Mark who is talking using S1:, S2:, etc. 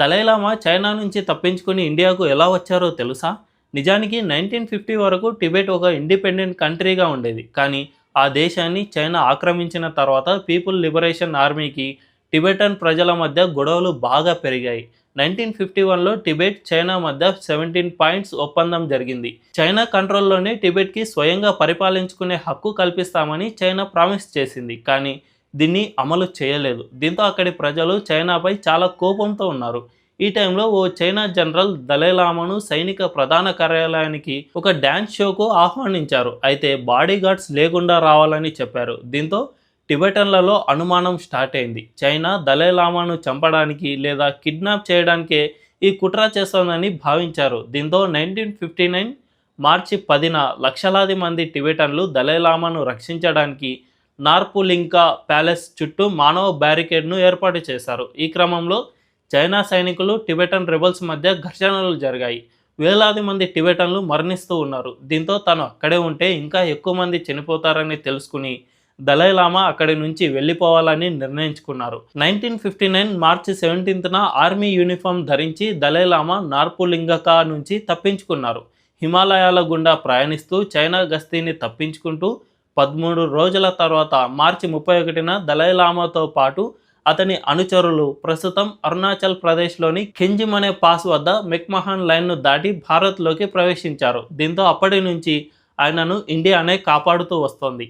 S1: Dalai Lama China నుంచి తప్పించుకుని ఇండియాకు ఎలా వచ్చారో తెలుసా? నిజానికి నైన్టీన్ ఫిఫ్టీ వరకు టిబెట్ ఒక ఇండిపెండెంట్ కంట్రీగా ఉండేది. కానీ ఆ దేశాన్ని చైనా ఆక్రమించిన తర్వాత పీపుల్ లిబరేషన్ ఆర్మీకి టిబెటన్ ప్రజల మధ్య గొడవలు బాగా పెరిగాయి. నైన్టీన్ ఫిఫ్టీ వన్లో టిబెట్ చైనా మధ్య సెవెంటీన్ పాయింట్స్ ఒప్పందం జరిగింది. చైనా కంట్రోల్లోనే టిబెట్కి స్వయంగా పరిపాలించుకునే హక్కు కల్పిస్తామని చైనా ప్రామిస్ చేసింది. కానీ దీన్ని అమలు చేయలేదు. దీంతో అక్కడి ప్రజలు చైనాపై చాలా కోపంతో ఉన్నారు. ఈ టైంలో ఓ చైనా జనరల్ దలైలామాను సైనిక ప్రధాన కార్యాలయానికి ఒక డ్యాన్స్ షోకు ఆహ్వానించారు. అయితే బాడీ గార్డ్స్ లేకుండా రావాలని చెప్పారు. దీంతో టిబెటన్లలో అనుమానం స్టార్ట్ అయింది. చైనా దలైలామాను చంపడానికి లేదా కిడ్నాప్ చేయడానికే ఈ కుట్ర చేస్తోందని భావించారు. దీంతో నైన్టీన్ ఫిఫ్టీ నైన్ మార్చి పదిన లక్షలాది మంది టిబెటన్లు దలైలామాను రక్షించడానికి నార్పులింకా ప్యాలెస్ చుట్టూ మానవ బ్యారికేడ్ను ఏర్పాటు చేశారు. ఈ క్రమంలో చైనా సైనికులు టిబెటన్ రెబల్స్ మధ్య ఘర్షణలు జరిగాయి. వేలాది మంది టిబెటన్లు మరణిస్తూ ఉన్నారు. దీంతో తను అక్కడే ఉంటే ఇంకా ఎక్కువ మంది చనిపోతారని తెలుసుకుని దలైలామా అక్కడి నుంచి వెళ్ళిపోవాలని నిర్ణయించుకున్నారు. నైన్టీన్ ఫిఫ్టీ నైన్ మార్చి సెవెంటీన్త్న ఆర్మీ యూనిఫామ్ ధరించి దలైలామా నార్పులింగకా నుంచి తప్పించుకున్నారు. హిమాలయాల గుండా ప్రయాణిస్తూ చైనా గస్తీని తప్పించుకుంటూ పదమూడు రోజుల తర్వాత మార్చి ముప్పై ఒకటిన దలైలామాతో పాటు అతని అనుచరులు ప్రస్తుతం అరుణాచల్ ప్రదేశ్లోని కెంజిమ్ అనే పాస్ వద్ద మెక్మహాన్ లైన్ను దాటి భారత్లోకి ప్రవేశించారు. దీంతో అప్పటి నుంచి ఆయనను ఇండియానే కాపాడుతూ వస్తోంది.